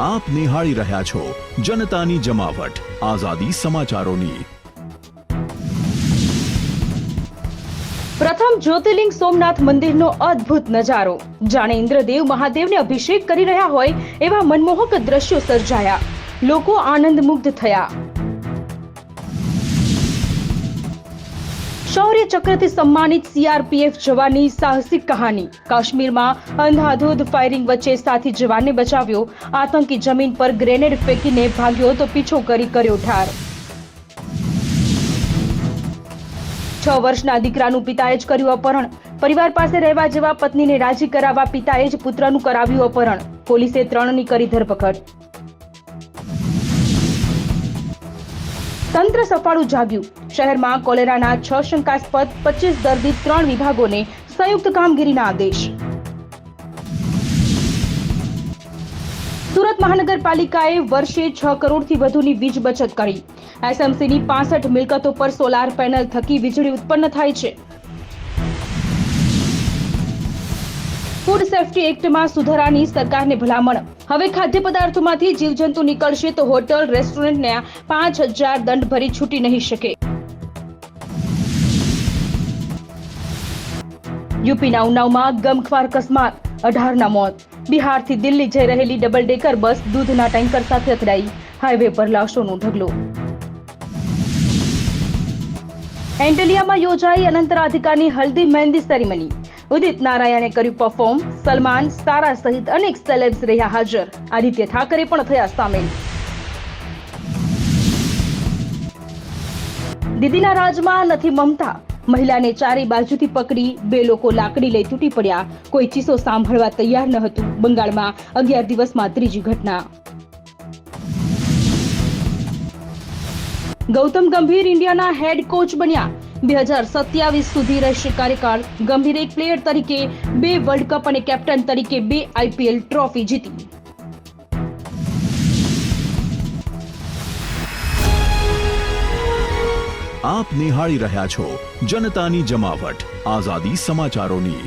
આપ નિહાળી રહ્યા છો જનતાની જમાવટ. આઝાદી સમાચારોની. પ્રથમ જ્યોતિર્લિંગ સોમનાથ મંદિરનો અદ્ભુત નજારો. જાણે ઇન્દ્રદેવ મહાદેવને અભિષેક કરી રહ્યા હોય એવા મનમોહક દ્રશ્યો સર્જાયા. લોકો આનંદ મુગ્ધ થયા. શૌર્ય ચક્રથી સન્માનિત સીઆરપીએફ જવાનની સાહસિક કહાની. કાશ્મીરમાં અંધાધૂધ ફાયરિંગ વચ્ચે સાથી જવાનને બચાવ્યો. આતંકી જમીન પર ગ્રેનેડ ફેંકીને ભાગ્યો તો પીછો કરી કર્યો ઠાર. છ વર્ષના દીકરાનું પિતાએ જ કર્યું અપહરણ. પરિવાર પાસે રહેવા જેવા પત્નીને રાજી કરાવવા પિતાએ જ પુત્રનું કરાવ્યું અપહરણ. પોલીસે ત્રણની કરી ધરપકડ. તંત્ર સફાળું જાગ્યું. શહેરમાં કોલેરાના છ શંકાસ્પદ પચીસ દર્દી ત્રણ વિભાગોને સંયુક્ત કામગીરીના આદેશ. સુરત મહાનગરપાલિકાએ વર્ષે છ કરોડથી વધુની વીજ બચત કરી. એસએમસીની પાસઠ મિલકતો પર સોલાર પેનલ થકી વીજળી ઉત્પન્ન થાય છે. ફૂડ સેફ્ટી એક્ટમાં સુધારાની સરકારને ભલામણ. હવે ખાદ્ય પદાર્થોમાંથી જીવજંતુ નીકળશે તો હોટલ, રેસ્ટોરન્ટને પાંચ હજાર દંડ ભરી છૂટી નહીં શકે. યુપીના ઉનાવમાં ગમખ્વાર અકસ્માત, અઢારના મોત. બિહારથી દિલ્હી જઈ રહેલી ડબલ ડેકર બસ દૂધના ટેન્કર સાથે અથડાઈ. હાઈવે પર લાશોનો ઢગલો. એન્ટેલિયામાં યોજાઈ અનંતરાધિકારની હલ્દી મહેંદી સેરેમની. ઉદિત નારાયણે કર્યું પરફોર્મ સલમાન, સારા સહિત અનેક સેલેબ્સ રહ્યા હાજર. આદિત્ય ઠાકરે પણ થયા સામેલ. દીદીના રાજમાં નથી મમતા. મહિલાને ચારે બાજુથી પકડી બે લોકો લાકડી લઈ તૂટી પડ્યા. કોઈ ચીસો સાંભળવા તૈયાર ન હતું. બંગાળમાં અગિયાર દિવસમાં ત્રીજી ઘટના. ગૌતમ ગંભીર ઇન્ડિયાના હેડ કોચ બન્યા. બે હજાર સત્યાવીસ સુધી રહેશે કાર્યકાળ. ગંભીર એક પ્લેયર તરીકે બે વર્લ્ડ કપ અને કેપ્ટન તરીકે બે આઈપીએલ ટ્રોફી જીતી. આપ નિહાળી રહ્યા છો જનતાની જમાવટ. આઝાદી સમાચારોની